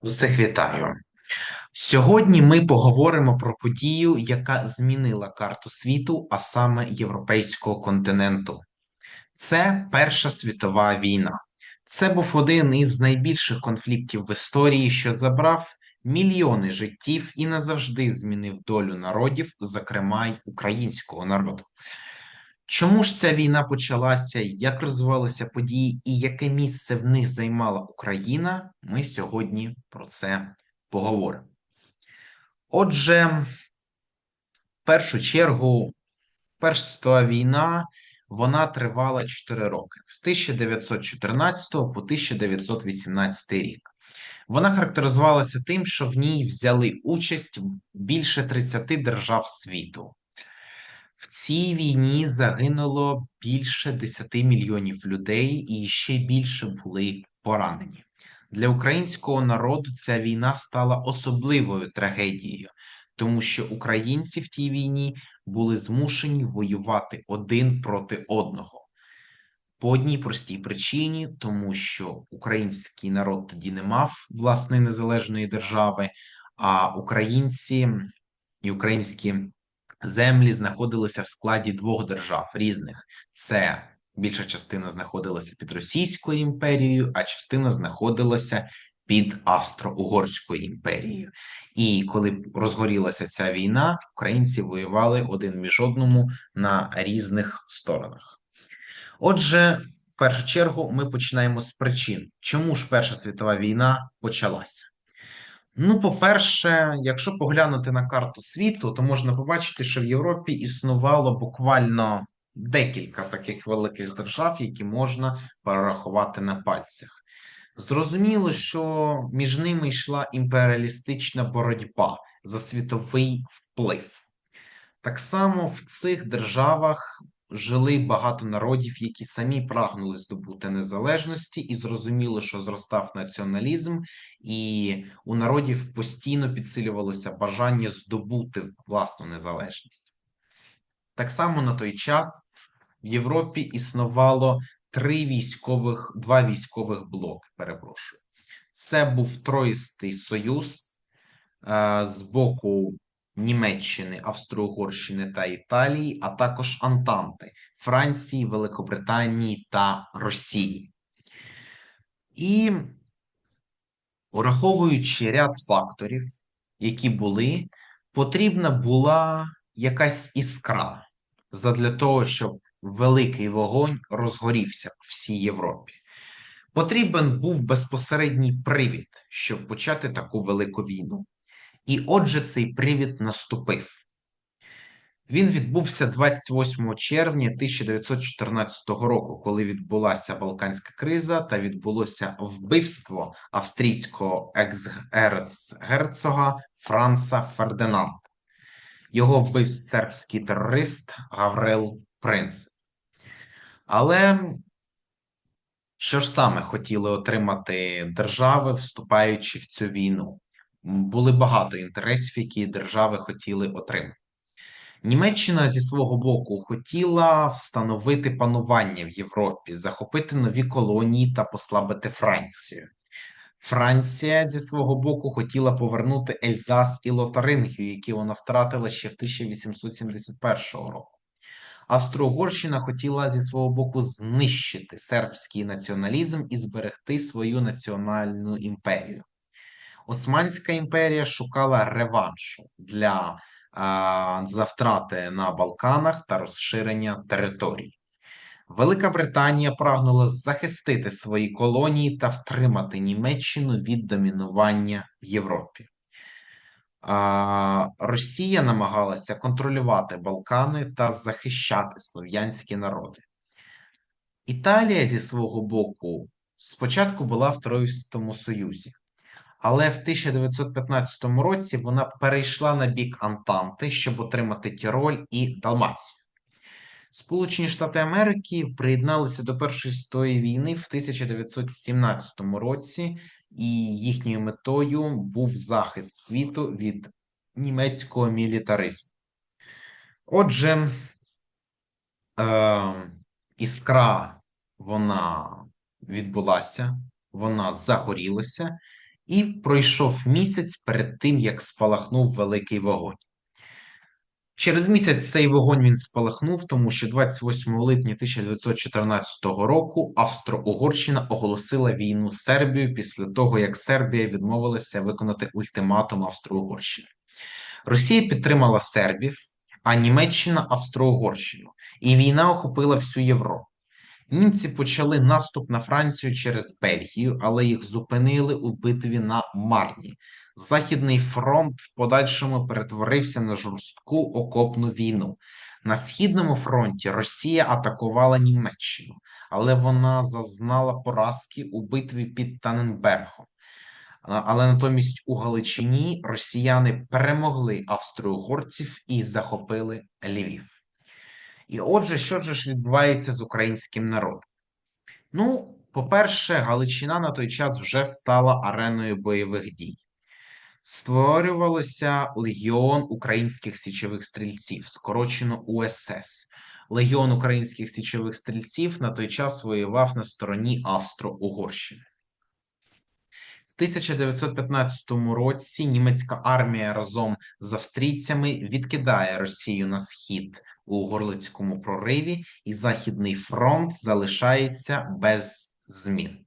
Усіх вітаю. Сьогодні ми поговоримо про подію, яка змінила карту світу, а саме європейського континенту. Це Перша світова війна. Це був один із найбільших конфліктів в історії, що забрав мільйони життів і назавжди змінив долю народів, зокрема й українського народу. Чому ж ця війна почалася, як розвивалися події і яке місце в них займала Україна? Ми сьогодні про це поговоримо. Отже, в першу чергу, Перша світова війна вона тривала 4 роки з 1914 по 1918 рік. Вона характеризувалася тим, що в ній взяли участь більше 30 держав світу. В цій війні загинуло більше 10 мільйонів людей, і ще більше були поранені. Для українського народу ця війна стала особливою трагедією, тому що українці в тій війні були змушені воювати один проти одного. По одній простій причині, тому що український народ тоді не мав власної незалежної держави, а українці і українські землі знаходилися в складі двох держав різних. Це більша частина знаходилася під Російською імперією, а частина знаходилася під Австро-Угорською імперією. І коли розгорілася ця війна, українці воювали один між одному на різних сторонах. Отже, в першу чергу ми починаємо з причин, чому ж Перша світова війна почалася. Ну, по-перше, якщо поглянути на карту світу, то можна побачити, що в Європі існувало буквально декілька таких великих держав, які можна перерахувати на пальцях. Зрозуміло, що між ними йшла імперіалістична боротьба за світовий вплив. Так само в цих державах жили багато народів, які самі прагнули здобути незалежності, і зрозуміло, що зростав націоналізм, і у народів постійно підсилювалося бажання здобути власну незалежність. Так само на той час в Європі існувало три військових, два військових блоки. Перепрошую, це був Троїстий Союз е, з боку Німеччини, Австро-Угорщини та Італії, а також Антанти Франції, Великобританії та Росії. І враховуючи ряд факторів, які були, потрібна була якась іскра задля того, щоб великий вогонь розгорівся в всій Європі. Потрібен був безпосередній привід, щоб почати таку велику війну. І отже, цей привід наступив. Він відбувся 28 червня 1914 року, коли відбулася Балканська криза та відбулося вбивство австрійського екс-герцога Франца Фердинанда. Його вбив сербський терорист Гаврил Принц. Але що ж саме хотіли отримати держави, вступаючи в цю війну? Були багато інтересів, які держави хотіли отримати. Німеччина зі свого боку хотіла встановити панування в Європі, захопити нові колонії та послабити Францію. Франція зі свого боку хотіла повернути Ельзас і Лотарингію, які вона втратила ще в 1871 року. Австро-Угорщина хотіла зі свого боку знищити сербський націоналізм і зберегти свою національну імперію. Османська імперія шукала реваншу для за втрати на Балканах та розширення територій. Велика Британія прагнула захистити свої колонії та втримати Німеччину від домінування в Європі. Росія намагалася контролювати Балкани та захищати слов'янські народи. Італія зі свого боку спочатку була в Троїстому Союзі, але в 1915 році вона перейшла на бік Антанти, щоб отримати Тіроль і Далмацію. Сполучені Штати Америки приєдналися до Першої світової війни в 1917 році, і їхньою метою був захист світу від німецького мілітаризму. Отже, е, іскра вона відбулася, вона загорілася, І пройшов місяць перед тим, як спалахнув великий вогонь. Через місяць цей вогонь він спалахнув, тому що 28 липня 1914 року Австро-Угорщина оголосила війну Сербію після того, як Сербія відмовилася виконати ультиматум Австро-Угорщини. Росія підтримала сербів, а Німеччина Австро-Угорщину, і війна охопила всю Європу. Німці почали наступ на Францію через Бельгію, але їх зупинили у битві на Марні. Західний фронт в подальшому перетворився на жорстку окопну війну. На східному фронті Росія атакувала Німеччину, але вона зазнала поразки у битві під Таненбергом. Але натомість у Галичині росіяни перемогли австро-угорців і захопили Львів. І отже, що ж відбувається з українським народом? Ну, по-перше, Галичина на той час вже стала ареною бойових дій. Створювалося Легіон українських січових стрільців, скорочено УСС. Легіон українських січових стрільців на той час воював на стороні Австро-Угорщини. 1915 році німецька армія разом з австрійцями відкидає Росію на схід у Горлицькому прориві, і Західний фронт залишається без змін.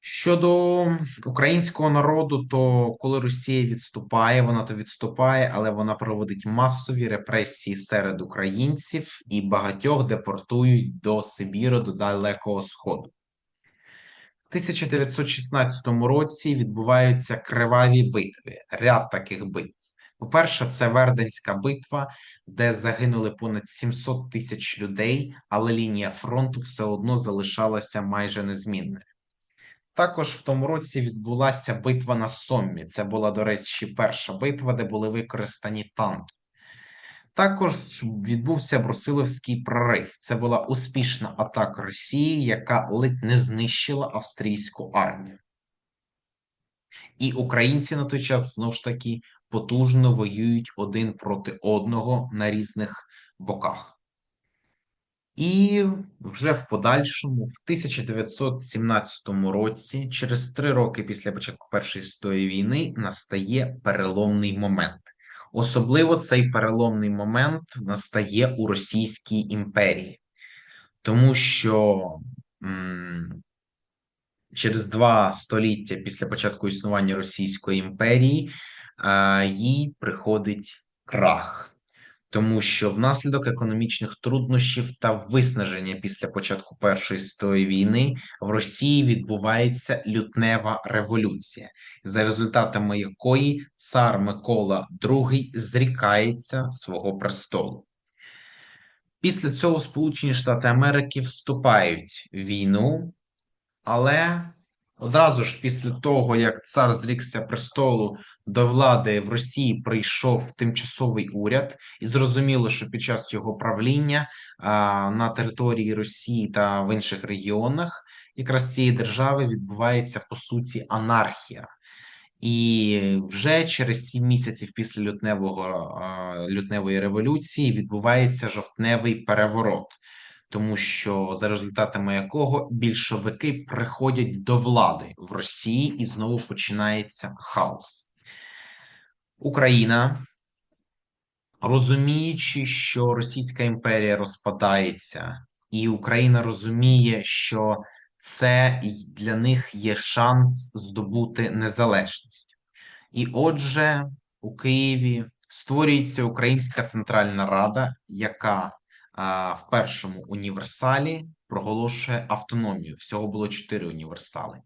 Щодо українського народу, то коли Росія відступає, вона то відступає, але вона проводить масові репресії серед українців і багатьох депортують до Сибіру, до Далекого Сходу. 1916 році відбуваються криваві битви, ряд таких битв. По-перше, це Верденська битва, де загинули понад 700 тисяч людей, але лінія фронту все одно залишалася майже незмінною. Також в тому році відбулася битва на Соммі. Це була, до речі, перша битва, де були використані танки. Також відбувся Брусиловський прорив. Це була успішна атака Росії, яка ледь не знищила австрійську армію. І українці на той час знову ж таки потужно воюють один проти одного на різних боках. І вже в подальшому, в 1917 році, через три роки після початку Першої світової війни, настає переломний момент. Особливо цей переломний момент настає у Російській імперії, тому що м через два століття після початку існування Російської імперії е їй приходить крах тому що внаслідок економічних труднощів та виснаження після початку Першої світової війни в Росії відбувається лютнева революція, за результатами якої цар Микола II зрікається свого престолу. Після цього Сполучені Штати Америки вступають в війну, але Одразу ж після того, як цар зрікся престолу до влади в Росії прийшов тимчасовий уряд, і зрозуміло, що під час його правління а, на території Росії та в інших регіонах якраз цієї держави відбувається по суті анархія. І вже через сім місяців після лютневого лютневої революції відбувається жовтневий переворот тому що за результатами якого більшовики приходять до влади в Росії і знову починається хаос. Україна, розуміючи, що Російська імперія розпадається, і Україна розуміє, що це для них є шанс здобути незалежність. І отже, у Києві створюється Українська Центральна Рада, яка в першому універсалі проголошує автономію. Всього було чотири універсали,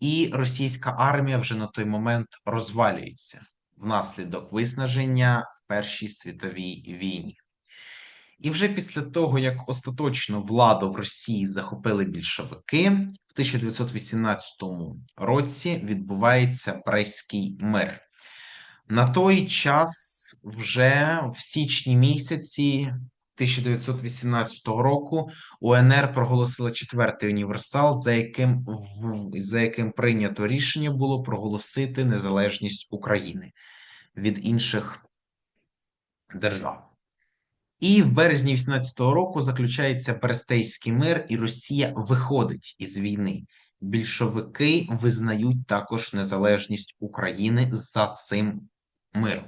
і російська армія вже на той момент розвалюється внаслідок виснаження в Першій світовій війні. І вже після того, як остаточно владу в Росії захопили більшовики, в 1918 році відбувається Брестський мир. На той час, вже в січні місяці, 1918 року УНР проголосила четвертий універсал, за яким за яким прийнято рішення було проголосити незалежність України від інших держав. І в березні 18-го року заключається Берестейський мир, і Росія виходить із війни. більшовики визнають також незалежність України за цим миром.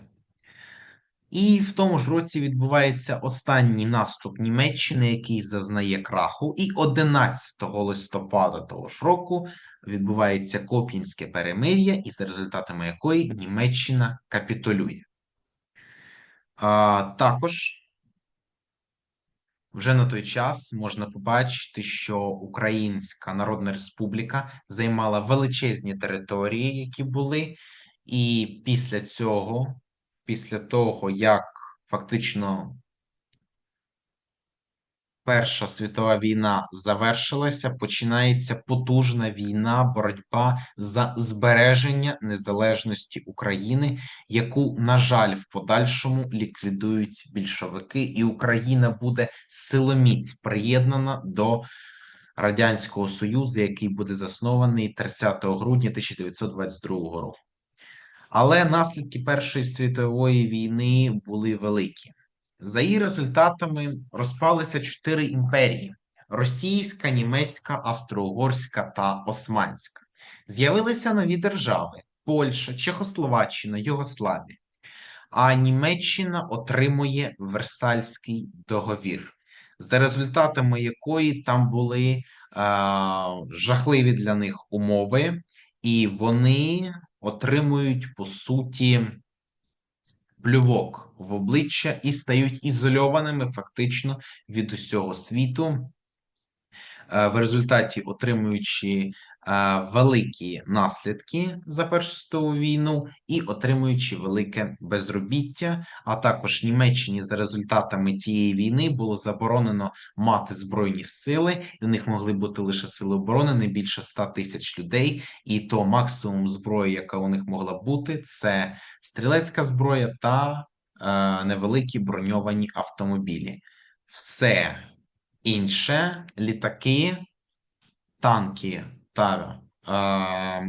І в тому ж році відбувається останній наступ Німеччини, який зазнає краху. І 11 листопада того ж року відбувається Коп'янське перемир'я, і за результатами якої Німеччина капітулює. А, Також вже на той час можна побачити, що Українська Народна Республіка займала величезні території, які були, і після цього, після того, як фактично Перша світова війна завершилася, починається потужна війна, боротьба за збереження незалежності України, яку, на жаль, в подальшому ліквідують більшовики, і Україна буде силоміць приєднана до Радянського Союзу, який буде заснований 30 грудня 1922 року. Але наслідки Першої світової війни були великі. За її результатами розпалися чотири імперії: російська, німецька, австро-угорська та османська. З'явилися нові держави: Польща, Чехословаччина, Югославія. А Німеччина отримує Версальський договір, за результатами якої там були е, жахливі для них умови, і вони отримують по суті плювок в обличчя і стають ізольованими фактично від усього світу, в результаті отримуючи великі наслідки за Першу світову війну і отримуючи велике безробіття. А також Німеччині за результатами цієї війни було заборонено мати збройні сили, і у них могли бути лише сили оборони не більше 100 тисяч людей. І то максимум зброї, яка у них могла бути, це стрілецька зброя та е, невеликі броньовані автомобілі. Все інше літаки, танки та е,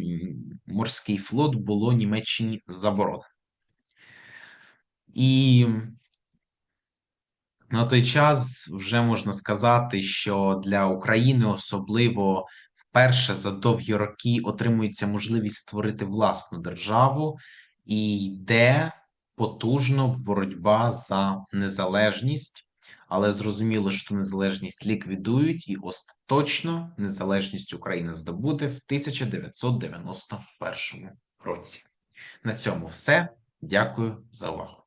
морський флот було Німеччині заборонено. І на той час вже можна сказати, що для України особливо вперше за довгі роки отримується можливість створити власну державу і йде потужно боротьба за незалежність але зрозуміло, що незалежність ліквідують, і остаточно незалежність України здобуде в 1991 році. На цьому все. Дякую за увагу.